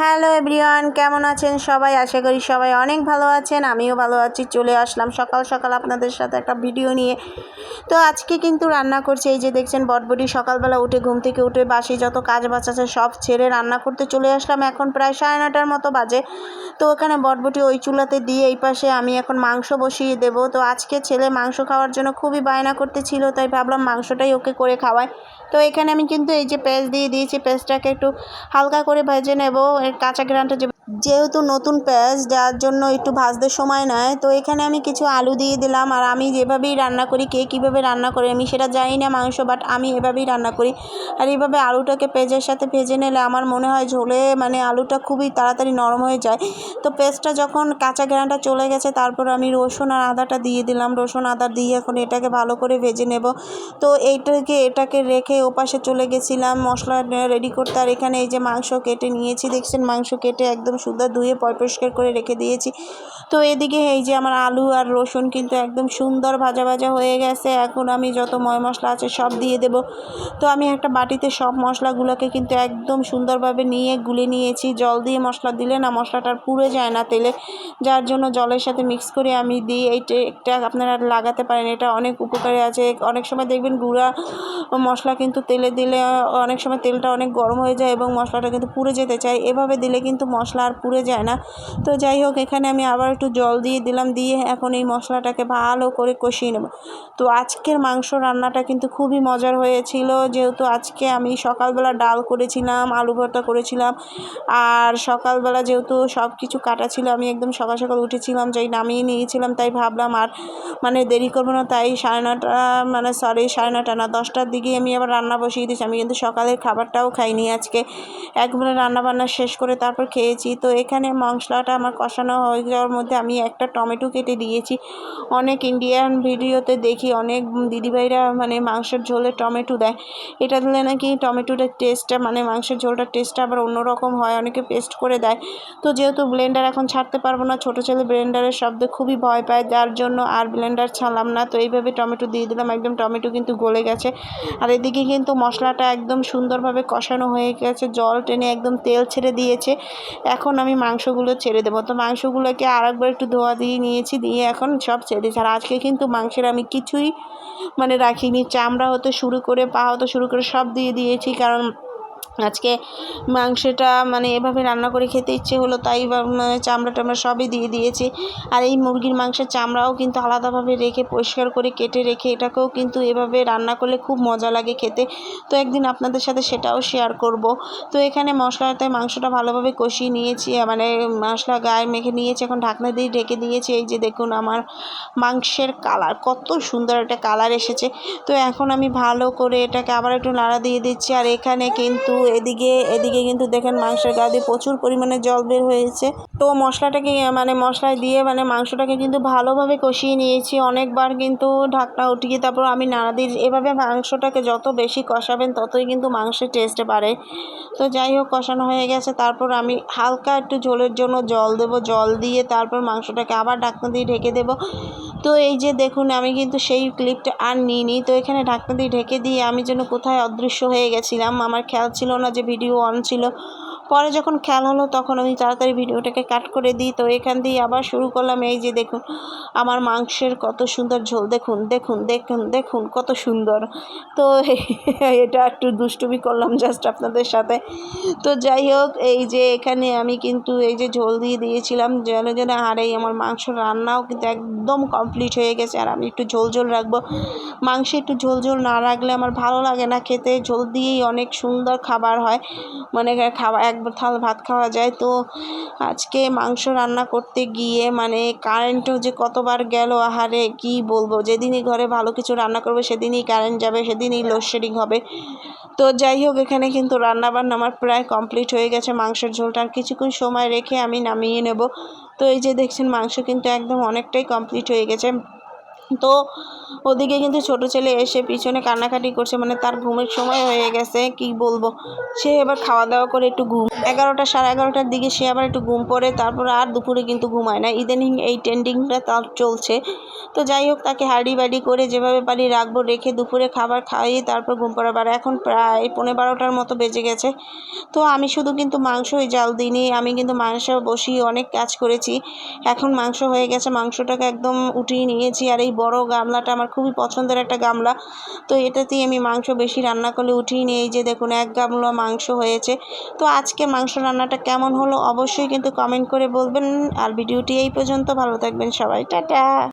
Hello everyone, কেমন আছেন সবাই? আশা করি সবাই অনেক ভালো আছেন, আমিও ভালো আছি, চলে আসলাম সকাল সকাল আপনাদের সাথে একটা ভিডিও নিয়ে। তো আজকে কিন্তু রান্না করছি, এই যে দেখছেন বটবটি, সকালবেলা উঠে ঘুম থেকে উঠে বাসি যত কাজ বাজ আছে সব ছেড়ে রান্না করতে চলে আসলাম, এখন প্রায় সাড়ে নটার মতো বাজে। তো ওখানে বটবটি ওই চুলাতে দিয়ে এই পাশে আমি এখন মাংস বসিয়ে দেব। তো আজকে ছেলে মাংস খাওয়ার জন্য খুবই বায়না করতেছিল, তাই ভাবলাম মাংসটাই ওকে করে খাওয়াই। তো এখানে আমি কিন্তু এই যে পেঁয়াজ দিয়ে দিয়েছি পেঁয়াজটাকে একটু হালকা করে ভেজে নেব এর কাঁচা গ্রানটা যে যেহেতু নতুন পেঁয়াজ যার জন্য একটু ভাজতে সময় নেয়, তো এখানে আমি কিছু আলু দিয়ে দিলাম। আর আমি যেভাবেই রান্না করি, কে কীভাবে রান্না করে আমি সেটা জানি না মাংস বাট আমি এভাবেই রান্না করি। আর এইভাবে আলুটাকে পেঁয়াজের সাথে ভেজে নিলে আমার মনে হয় ঝোলে মানে আলুটা খুবই তাড়াতাড়ি নরম হয়ে যায়। তো পেঁয়াজটা যখন কাঁচা গ্রানটা চলে গেছে, তারপর আমি রসুন আর আদাটা দিয়ে দিলাম। রসুন, আদা দিয়ে এখন এটাকে ভালো করে ভেজে নেব। তো এইটাকে এটাকে রেখে ওপাশে চলে গেছিলাম, মশলা রেডি করতে। আর এখানে এই যে মাংস কেটে নিয়েছি, দেখছেন মাংস কেটে একদম সুন্দর ধুয়ে পরিষ্কার করে রেখে দিয়েছি। তো এদিকে এই যে আমার আলু আর রসুন কিন্তু একদম সুন্দর ভাজা ভাজা হয়ে গেছে। এখন আমি যত ময় মশলা আছে সব দিয়ে দেব। তো আমি একটা বাটিতে সব মশলাগুলোকে কিন্তু একদম সুন্দরভাবে নিয়ে গুলে নিয়েছি। জল দিয়ে মশলা দিলে না মশলাটার পুড়ে যায় না তেলে। যার জন্য জলের সাথে মিক্স করে আমি দিই এই টেকটা আপনারা লাগাতে পারেন, এটা অনেক উপকারী আছে। অনেক সময় দেখবেন গুঁড়া মশলা কিন্তু তেলে দিলে অনেক সময় তেলটা অনেক গরম হয়ে যায় এবং মশলাটা কিন্তু পুড়ে যেতে চায়। এভাবে দিলে কিন্তু মশলা পুড়ে যায় না। তো যাই হোক, এখানে আমি আবার একটু জল দিয়ে দিলাম, দিয়ে এখন এই মশলাটাকে ভালো করে কষিয়ে নেব। তো আজকের মাংস রান্নাটা কিন্তু খুবই মজার হয়েছিল। যেহেতু আজকে আমি সকালবেলা ডাল করেছিলাম, আলু ভর্তা করেছিলাম, আর সকালবেলা যেহেতু সব কিছু কাটা ছিল, আমি একদম সকাল সকাল উঠেছিলাম, যাই নামিয়ে নিয়েছিলাম, তাই ভাবলাম আর মানে দেরি করব না, তাই সাড়ে নটা মানে সরি সাড়ে নটা না, দশটার দিকে আমি আবার রান্না বসিয়ে দিয়েছি। আমি কিন্তু সকালের খাবারটাও খাইনি আজকে। একবারে রান্না বান্না শেষ করে তারপর খেয়েছি। তো এখানে মশলাটা আমার কষানো হয়ে যাওয়ার মধ্যে আমি একটা টমেটো কেটে দিয়েছি। অনেক ইন্ডিয়ান ভিডিওতে দেখি, অনেক দিদিভাইরা মানে মাংসের ঝোলে টমেটো দেয়। এটা দিলে নাকি টমেটোটার টেস্টটা মানে মাংসের ঝোলটার টেস্টটা আবার অন্যরকম হয়, অনেকে পেস্ট করে দেয়। তো যেহেতু ব্লেন্ডার এখন ছাড়তে পারব না, ছোটো ছেলে ব্লেন্ডারের শব্দে খুবই ভয় পায়, যার জন্য আর ব্লেন্ডার ছাড়লাম না। তো এইভাবে টমেটো দিয়ে দিলাম, একদম টমেটো কিন্তু গলে গেছে। আর এদিকে কিন্তু মশলাটা একদম সুন্দরভাবে কষানো হয়ে গেছে, জল টেনে একদম তেল ছেড়ে দিয়েছে। এখন আমি মাংসগুলো ছেড়ে দেবো। তো মাংসগুলোকে আর একবার একটু ধোয়া দিয়ে নিয়েছি, দিয়ে এখন সব ছেড়ে দিয়েছি। আর আজকে কিন্তু মাংসের আমি কিছুই মানে রাখিনি। চামড়া হতে শুরু করে, পা হতে শুরু করে সব দিয়ে দিয়েছি, কারণ আজকে মাংসটা মানে এভাবে রান্না করে খেতে ইচ্ছে হলো, তাই চামড়া টামড়া সবই দিয়ে দিয়েছি। আর এই মুরগির মাংসের চামড়াও কিন্তু আলাদাভাবে রেখে, পরিষ্কার করে কেটে রেখে এটাকেও কিন্তু এভাবে রান্না করলে খুব মজা লাগে খেতে। তো একদিন আপনাদের সাথে সেটাও শেয়ার করব। তো এখানে মশলাতে মাংসটা ভালোভাবে কষিয়ে নিয়েছি মানে মশলা গায়ে মেখে নিয়েছি, এখন ঢাকনা দিয়ে ঢেকে দিয়েছি। এই যে দেখুন আমার মাংসের কালার কত সুন্দর একটা কালার এসেছে। তো এখন আমি ভালো করে এটাকে আবার একটু নাড়া দিয়ে দিচ্ছি। আর এখানে কিন্তু এদিকে এদিকে কিন্তু দেখেন মাংসের গা দিয়ে প্রচুর পরিমাণে জল বের হয়েছে। তো মশলাটাকে মানে মশলায় দিয়ে মানে মাংসটাকে কিন্তু ভালোভাবে কষিয়ে নিয়েছি। অনেকবার কিন্তু ঢাকনা উঠিয়ে তারপর আমি নাড়া দিই এভাবে মাংসটাকে যত বেশি কষাবেন ততই কিন্তু মাংসের টেস্ট বাড়ে। তো যাই হোক, কষানো হয়ে গেছে। তারপর আমি হালকা একটু ঝোলের জন্য জল দেব। জল দিয়ে তারপর মাংসটাকে আবার ঢাকনা দিয়ে ঢেকে দেব। তো এই যে দেখুন, আমি কিন্তু সেই ক্লিপটা আর নিইনি। তো এখানে ঢাকনা দিয়ে ঢেকে দিয়ে আমি যেন কোথায় অদৃশ্য হয়ে গেছিলাম। আমার খেয়াল ছিল না যে ভিডিও অন ছিল। পরে যখন খেয়াল হলো, তখন আমি তাড়াতাড়ি ভিডিওটাকে কাট করে দিই। তো এখান দিয়ে আবার শুরু করলাম, এই যে দেখুন, আমার মাংসের কত সুন্দর ঝোল। দেখুন দেখুন দেখুন দেখুন, কত সুন্দর। তো এটা একটু দুষ্টুমি করলাম জাস্ট আপনাদের সাথে। তো যাই হোক, এই যে এখানে আমি কিন্তু এই যে ঝোল দিয়ে দিয়েছিলাম, যেন যেন আর এই আমার মাংস রান্নাও কিন্তু একদম কমপ্লিট হয়ে গেছে। আর আমি একটু ঝোল ঝোল রাখব। মাংসে একটু ঝোল ঝোল না রাখলে আমার ভালো লাগে না খেতে। ঝোল দিয়েই অনেক সুন্দর খাবার হয়। মানে খাওয়া এক থাল ভাত খাওয়া যায়। তো আজকে মাংস রান্না করতে গিয়ে মানে কারেন্টও যে কতবার গেল, আহারে কি বলব? যেদিনই ঘরে ভালো কিছু রান্না করবে, সেদিনই কারেন্ট যাবে, সেদিনই লোডশেডিং হবে। তো যাই হোক, এখানে কিন্তু রান্নাবান্না আমার প্রায় কমপ্লিট হয়ে গেছে। মাংসের ঝোলটা আর কিছুক্ষণ সময় রেখে আমি নামিয়ে নেব। তো এই যে দেখছেন, মাংস কিন্তু একদম অনেকটাই কমপ্লিট হয়ে গেছে। তো ওদিকে কিন্তু ছোট ছেলে এসে পিছনে কান্নাকাটি করছে মানে তার ঘুমের সময় হয়ে গেছে, কি বলব? সে এবার খাওয়া দাওয়া করে একটু ঘুম, এগারোটা সাড়ে এগারোটার দিকে সে আবার একটু ঘুম পড়ে, তারপর আর দুপুরে কিন্তু ঘুমায় না। ইদানিং এই ট্রেন্ডিংটা তার চলছে। তো যাই হোক, তাকে হাড়ি বাড়ি করে যেভাবে পারি রাখব, রেখে দুপুরে খাবার খাইয়ে তারপর ঘুম পড়াবো। আর এখন প্রায় পনেরো বারোটার মতো বেজে গেছে। তো আমি শুধু কিন্তু মাংসই জাল দিইনি, আমি কিন্তু মাংস বসিয়ে অনেক কাজ করেছি। এখন মাংস হয়ে গেছে, মাংসটাকে একদম উঠিয়ে নিয়েছি। আর এই বড় গামলাটা আমার খুবই পছন্দের একটা গামলা। তো এটাতেই আমি মাংস বেশি রান্না করলে উঠিয়ে নিয়ে এই যে দেখুন, এক গামলা মাংস হয়েছে। তো আজকে মাংস রান্নাটা কেমন হলো অবশ্যই কিন্তু কমেন্ট করে বলবেন। আর ভিডিওটি এই পর্যন্ত, ভালো থাকবেন সবাই। টাটা!